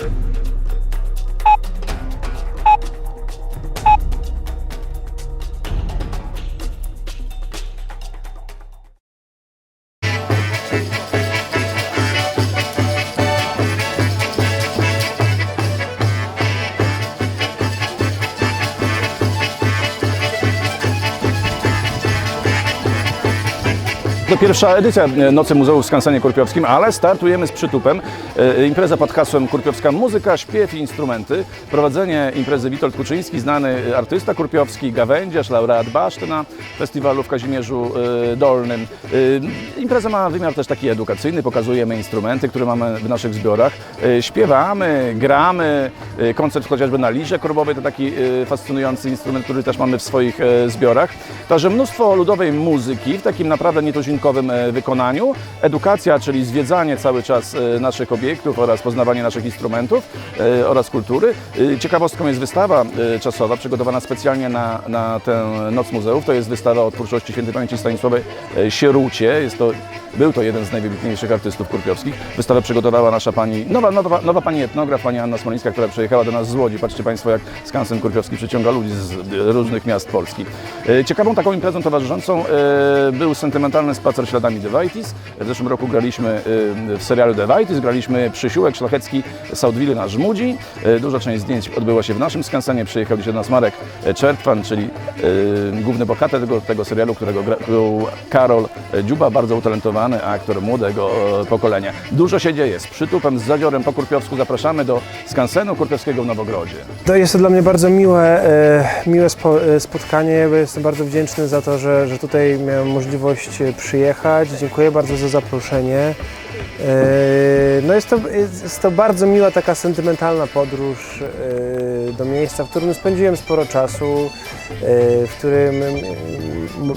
Thank you. To pierwsza edycja e, Nocy Muzeów w Skansenie Kurpiowskim, ale startujemy z przytupem. E, Impreza pod hasłem Kurpiowska Muzyka, Śpiew i Instrumenty. Prowadzenie imprezy Witold Kuczyński, znany artysta kurpiowski, gawędziarz, laureat Baszty na festiwalu w Kazimierzu e, Dolnym. E, Impreza ma wymiar też taki edukacyjny, pokazujemy instrumenty, które mamy w naszych zbiorach. E, Śpiewamy, gramy, e, koncert chociażby na lirze korbowej to taki e, fascynujący instrument, który też mamy w swoich e, zbiorach. Także mnóstwo ludowej muzyki w takim naprawdę nietuzinkowym e, wykonaniu. Edukacja, czyli zwiedzanie cały czas e, naszych obiektów oraz poznawanie naszych instrumentów e, oraz kultury. Ciekawostką jest wystawa czasowa przygotowana specjalnie na, na tę Noc Muzeów. To jest wystawa o twórczości świętej pamięci Stanisławej e, Sierucie. Jest to był to jeden z najwybitniejszych artystów kurpiowskich. Wystawę przygotowała nasza pani, nowa, nowa, nowa pani etnograf, pani Anna Smolińska, która przyjechała do nas z Łodzi. Patrzcie Państwo, jak skansen kurpiowski przyciąga ludzi z różnych miast Polski. Ciekawą taką imprezą towarzyszącą był sentymentalny spacer śladami Devaitis. W zeszłym roku graliśmy e, w serialu Devaitis, graliśmy Przysiółek Szlachecki Saudwille na Żmudzi. E, Duża część zdjęć odbyła się w naszym skansenie. Przyjechał dzisiaj do nas Marek Czertwan, czyli e, główny bohater tego, tego serialu, którego gra- był Karol Dziuba, bardzo utalentowany aktor młodego pokolenia. Dużo się dzieje. Z przytupem, z zadziorem po Kurpiowsku zapraszamy do skansenu kurpiowskiego w Nowogrodzie. To jest to dla mnie bardzo miłe, miłe spo, spotkanie. Jestem bardzo wdzięczny za to, że, że tutaj miałem możliwość e, przyjechać. Dziękuję bardzo za zaproszenie. E, No jest to, jest to bardzo miła, taka sentymentalna podróż e, do miejsca, w którym spędziłem sporo czasu, e, w którym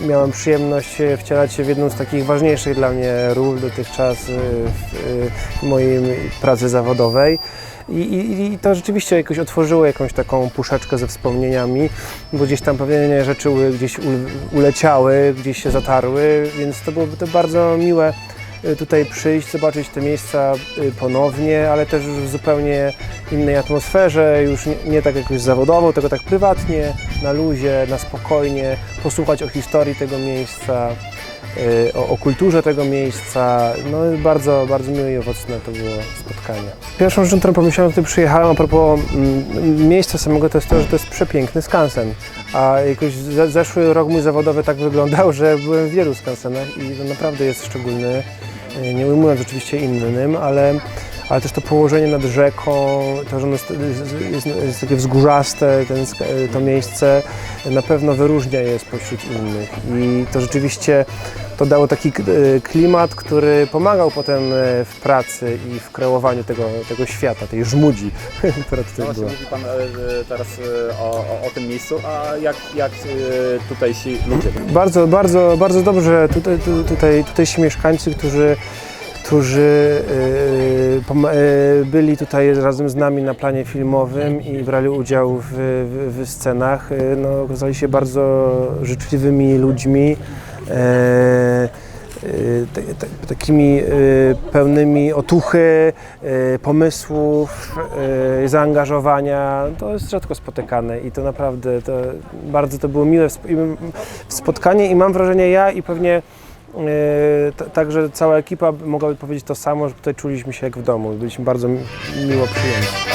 miałem przyjemność wcielać się w jedną z takich ważniejszych dla mnie ról dotychczas w, mojej pracy zawodowej. I, i, I to rzeczywiście jakoś otworzyło jakąś taką puszeczkę ze wspomnieniami, bo gdzieś tam pewnie rzeczy gdzieś uleciały, gdzieś się zatarły, więc to byłoby to bardzo miłe y, tutaj przyjść, zobaczyć te miejsca y, ponownie, ale też już w zupełnie innej atmosferze, już nie, nie tak jakoś zawodowo, tylko tak prywatnie, na luzie, na spokojnie, posłuchać o historii tego miejsca, o, o kulturze tego miejsca. No bardzo, bardzo miłe i owocne to było spotkanie. Pierwszą rzeczą, którą pomyślałem, gdy przyjechałem a propos mm, miejsca samego, to jest to, że to jest przepiękny skansen. A jakoś ze, zeszły rok mój zawodowy tak wyglądał, że byłem w wielu skansenach i to naprawdę jest szczególny. Y, Nie ujmując oczywiście innym, ale, ale też to położenie nad rzeką, to, że ono jest, jest, jest takie wzgórzaste, ten, to miejsce na pewno wyróżnia je spośród innych. I to rzeczywiście to dało taki klimat, który pomagał potem y, w pracy i w kreowaniu tego, tego świata, tej żmudzi, która No tutaj właśnie była. mówi Pan e, e, teraz e, o, o, o tym miejscu, a jak, jak e, tutejsi ludzie? Bardzo, bardzo, bardzo dobrze tutaj, tu- tutaj, tutejsi mieszkańcy, którzy, którzy yy, pom- yy, byli tutaj razem z nami na planie filmowym i brali udział w, w, w scenach, no, okazali się bardzo życzliwymi ludźmi. Takimi pełnymi otuchy, pomysłów, zaangażowania. To jest rzadko spotykane i to naprawdę to, bardzo to było miłe spotkanie i mam wrażenie ja i pewnie także cała ekipa mogłaby powiedzieć to samo, że tutaj czuliśmy się jak w domu. Byliśmy bardzo mi- miło przyjęci.